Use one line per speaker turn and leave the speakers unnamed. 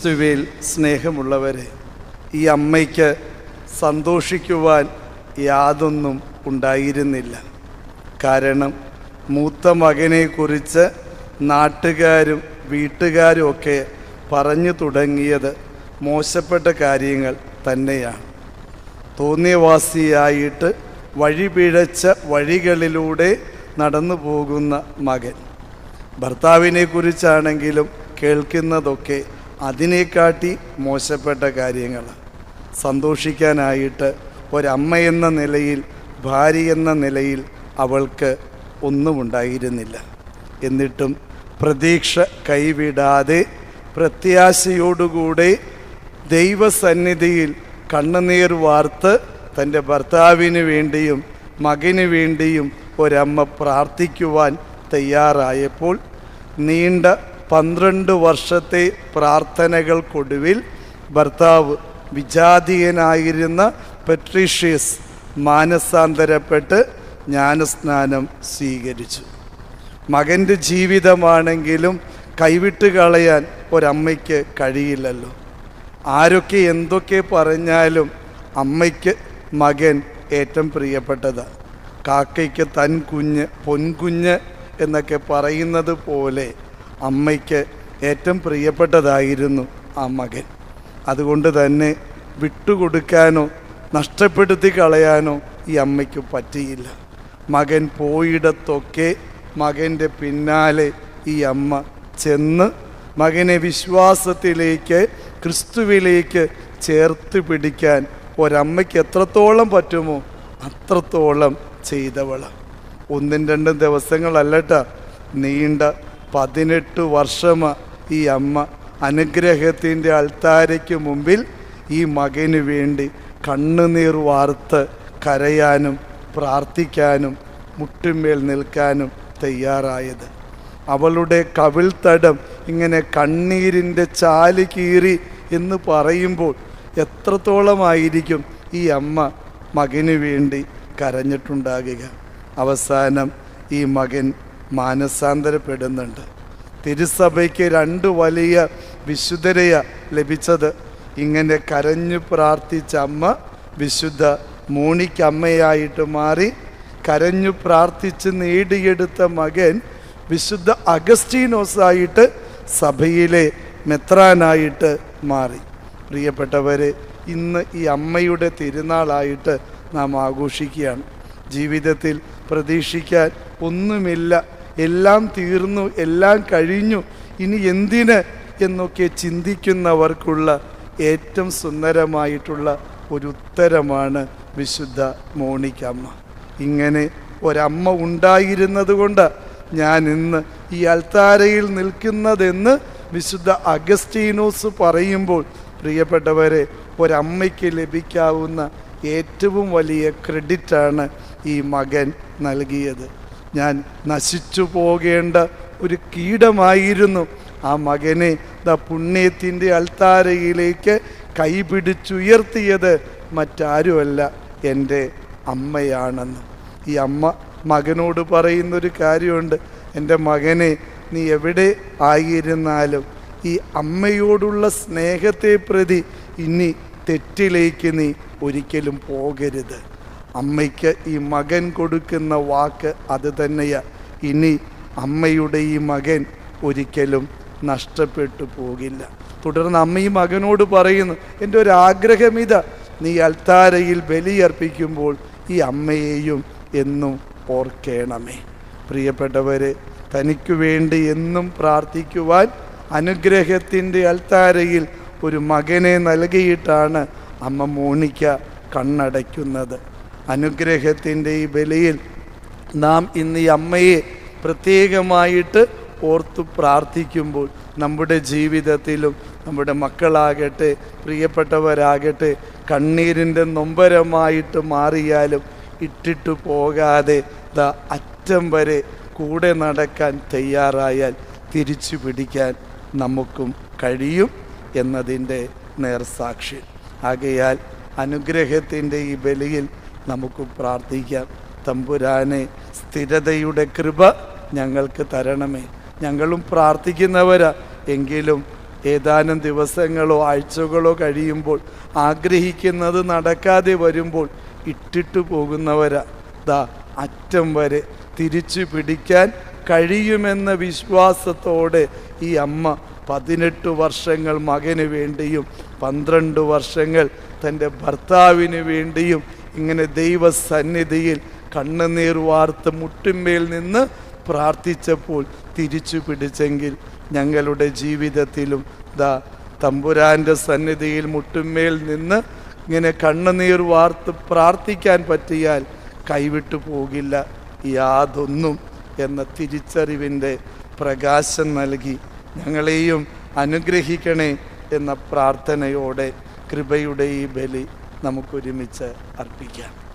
ക്രിസ്തുവിൽ സ്നേഹമുള്ളവരെ ഈ അമ്മയ്ക്ക് സന്തോഷിക്കുവാൻ യാതൊന്നും ഉണ്ടായിരുന്നില്ല. കാരണം മൂത്ത മകനെക്കുറിച്ച് നാട്ടുകാരും വീട്ടുകാരും ഒക്കെ പറഞ്ഞു തുടങ്ങിയത് മോശപ്പെട്ട കാര്യങ്ങൾ തന്നെയാണ്. തോന്നിയവാസിയായിട്ട് വഴിപിഴച്ച വഴികളിലൂടെ നടന്നു പോകുന്ന മകൻ. ഭർത്താവിനെക്കുറിച്ചാണെങ്കിലും കേൾക്കുന്നതൊക്കെ അതിനെക്കാട്ടി മോശപ്പെട്ട കാര്യങ്ങൾ. സന്തോഷിക്കാനായിട്ട് ഒരമ്മ എന്ന നിലയിൽ ഭാര്യ എന്ന നിലയിൽ അവൾക്ക് ഒന്നും ഉണ്ടായിരുന്നില്ല എന്നിട്ടും പ്രതീക്ഷ കൈവിടാതെ പ്രത്യാശയോടുകൂടെ ദൈവസന്നിധിയിൽ കണ്ണുനീർ വാർത്ത് തന്റെ ഭർത്താവിന് വേണ്ടിയും മകന് വേണ്ടിയും ഒരമ്മ പ്രാർത്ഥിക്കുവാൻ തയ്യാറായപ്പോൾ നീണ്ട പന്ത്രണ്ട് വർഷത്തെ പ്രാർത്ഥനകൾക്കൊടുവിൽ ഭർത്താവ് വിജാതീയനായിരുന്ന പെട്രീഷ്യസ് മാനസാന്തരപ്പെട്ട് ജ്ഞാനസ്നാനം സ്വീകരിച്ചു. മകന്റെ ജീവിതമാണെങ്കിലും കൈവിട്ട് കളയാൻ ഒരമ്മയ്ക്ക് കഴിയില്ലല്ലോ. ആരൊക്കെ എന്തൊക്കെ പറഞ്ഞാലും അമ്മയ്ക്ക് മകൻ ഏറ്റവും പ്രിയപ്പെട്ടതാണ് കാക്കയ്ക്ക് തൻ കുഞ്ഞ് പൊൻകുഞ്ഞ് എന്നൊക്കെ പറയുന്നത് പോലെ അമ്മയ്ക്ക് ഏറ്റവും പ്രിയപ്പെട്ടതായിരുന്നു ആ മകൻ. അതുകൊണ്ട് തന്നെ വിട്ടുകൊടുക്കാനോ നഷ്ടപ്പെടുത്തി കളയാനോ ഈ അമ്മയ്ക്ക് പറ്റിയില്ല. മകൻ പോയിടത്തൊക്കെ മകന്റെ പിന്നാലെ ഈ അമ്മ ചെന്ന് മകനെ വിശ്വാസത്തിലേക്ക് ക്രിസ്തുവിലേക്ക് ചേർത്ത് പിടിക്കാൻ ഒരമ്മയ്ക്ക് എത്രത്തോളം പറ്റുമോ അത്രത്തോളം ചെയ്തവള. ഒന്നും രണ്ടും ദിവസങ്ങളല്ലട്ട നീണ്ട പതിനെട്ട് വർഷം ഈ അമ്മ അനുഗ്രഹത്തിന്റെ അൾത്താരയ്ക്ക് മുമ്പിൽ ഈ മകന് വേണ്ടി കണ്ണുനീർ വാർത്ത് കരയാനും പ്രാർത്ഥിക്കാനും മുട്ടുമേൽ നിൽക്കാനും തയ്യാറായത്. അവളുടെ കവിൾത്തടം ഇങ്ങനെ കണ്ണീരിന്റെ ചാൽ കീറി എന്ന് പറയുമ്പോൾ എത്രത്തോളമായിരിക്കും ഈ അമ്മ മകന് വേണ്ടി കരഞ്ഞിട്ടുണ്ടാകുക? അവസാനം ഈ മകൻ മാനസാന്തരപ്പെടുന്നുണ്ട്. തിരുസഭയ്ക്ക് രണ്ട് വലിയ വിശുദ്ധരയ ലഭിച്ചത്. ഇങ്ങനെ കരഞ്ഞു പ്രാർത്ഥിച്ച അമ്മ വിശുദ്ധ മൂണിക്കമ്മയായിട്ട് മാറി കരഞ്ഞു പ്രാർത്ഥിച്ച് നേടിയെടുത്ത മകൻ വിശുദ്ധ അഗസ്റ്റീനോസായിട്ട് സഭയിലെ മെത്രാനായിട്ട് മാറി. പ്രിയപ്പെട്ടവരെ ഇന്ന് ഈ അമ്മയുടെ തിരുനാളായിട്ട് നാം ആഘോഷിക്കുകയാണ്. ജീവിതത്തിൽ പ്രതീക്ഷിക്കാൻ ഒന്നുമില്ല എല്ലാം തീർന്നു എല്ലാം കഴിഞ്ഞു. ഇനി എന്തിന് എന്നൊക്കെ ചിന്തിക്കുന്നവർക്കുള്ള ഏറ്റവും സുന്ദരമായിട്ടുള്ള ഒരു ഉത്തരമാണ് വിശുദ്ധ മോണിക്കമ്മ ഇങ്ങനെ ഒരമ്മ ഉണ്ടായിരുന്നത് കൊണ്ട് ഞാൻ ഇന്ന് ഈ അൽത്താരയിൽ നിൽക്കുന്നതെന്ന് വിശുദ്ധ അഗസ്റ്റീനോസ് പറയുമ്പോൾ പ്രിയപ്പെട്ടവരെ ഒരമ്മയ്ക്ക് ലഭിക്കാവുന്ന ഏറ്റവും വലിയ ക്രെഡിറ്റാണ് ഈ മകൻ നൽകിയത്. ഞാൻ നശിച്ചു പോകേണ്ട ഒരു കീടമായിരുന്നു. ആ മകനെ ദ പുണ്യത്തിന്റെ അൽത്താരയിലേക്ക് കൈപിടിച്ചുയർത്തിയത് മറ്റാരുമല്ല എന്റെ അമ്മയാണെന്ന്. ഈ അമ്മ മകനോട് പറയുന്നൊരു കാര്യമുണ്ട്. എന്റെ മകനെ നീ എവിടെ ആയിരുന്നാലും ഈ അമ്മയോടുള്ള സ്നേഹത്തെ പ്രതി ഇനി തെറ്റിലേക്ക് നീ ഒരിക്കലും പോകരുത്. അമ്മയ്ക്ക് ഈ മകൻ കൊടുക്കുന്ന വാക്ക് അത് തന്നെയാണ് ഇനി അമ്മയുടെ ഈ മകൻ ഒരിക്കലും നഷ്ടപ്പെട്ടു പോകില്ല. തുടർന്ന് അമ്മ ഈ മകനോട് പറയുന്നു എന്റെ ഒരു ആഗ്രഹം ഇതാ. നീ അൽത്താരയിൽ ബലിയർപ്പിക്കുമ്പോൾ ഈ അമ്മയെയും എന്നും ഓർക്കേണമേ. പ്രിയപ്പെട്ടവരെ തനിക്ക് വേണ്ടി എന്നും പ്രാർത്ഥിക്കുവാൻ അനുഗ്രഹത്തിന്റെ അൽത്താരയിൽ ഒരു മകനെ നൽകിയിട്ടാണ് അമ്മ മോണിക്ക കണ്ണടയ്ക്കുന്നത്. അനുഗ്രഹത്തിന്റെ ഈ ബലിയിൽ നാം ഇന്ന് ഈ അമ്മയെ പ്രത്യേകമായിട്ട് ഓർത്തു പ്രാർത്ഥിക്കുമ്പോൾ നമ്മുടെ ജീവിതത്തിലും നമ്മുടെ മക്കളാകട്ടെ പ്രിയപ്പെട്ടവരാകട്ടെ കണ്ണീരിന്റെ നൊമ്പരമായിട്ട് മാറിയാലും ഇട്ടിട്ടു പോകാതെ ദ അറ്റം വരെ കൂടെ നടക്കാൻ തയ്യാറായാൽ തിരിച്ചു പിടിക്കാൻ നമുക്കും കഴിയും എന്നതിന്റെ നേർസാക്ഷി. ആകയാൽ അനുഗ്രഹത്തിന്റെ ഈ ബലിയിൽ നമുക്ക് പ്രാർത്ഥിക്കാം. തമ്പുരാനെ സ്ഥിരതയുടെ കൃപ ഞങ്ങൾക്ക് തരണമേ. ഞങ്ങളും പ്രാർത്ഥിക്കുന്നവരാ. എങ്കിലും ഏതാനും ദിവസങ്ങളോ ആഴ്ചകളോ കഴിയുമ്പോൾ ആഗ്രഹിക്കുന്നത് നടക്കാതെ വരുമ്പോൾ ഇട്ടിട്ടു പോകുന്നവരാ. ദാ അറ്റം വരെ തിരിച്ചു പിടിക്കാൻ കഴിയുമെന്ന വിശ്വാസത്തോടെ ഈ അമ്മ പതിനെട്ട് വർഷങ്ങൾ മകന് വേണ്ടിയും പന്ത്രണ്ട് വർഷങ്ങൾ തന്റെ ഭർത്താവിന് വേണ്ടിയും ഇങ്ങനെ ദൈവസന്നിധിയിൽ കണ്ണുനീർ വാർത്ത് മുട്ടിന്മേൽ നിന്ന് പ്രാർത്ഥിച്ചപ്പോൾ തിരിച്ചു പിടിച്ചെങ്കിൽ ഞങ്ങളുടെ ജീവിതത്തിലും ദാ തമ്പുരാന്റെ സന്നിധിയിൽ മുട്ടുമേൽ നിന്ന് ഇങ്ങനെ കണ്ണുനീർ വാർത്ത് പ്രാർത്ഥിക്കാൻ പറ്റിയാൽ കൈവിട്ടു പോകില്ല. യാതൊന്നും എന്ന തിരിച്ചറിവിന്റെ പ്രകാശം നൽകി ഞങ്ങളെയും അനുഗ്രഹിക്കണേ എന്ന പ്രാർത്ഥനയോടെ കൃപയുടെ ഈ ബലി നമുക്കൊരുമിച്ച് അർപ്പിക്കാം.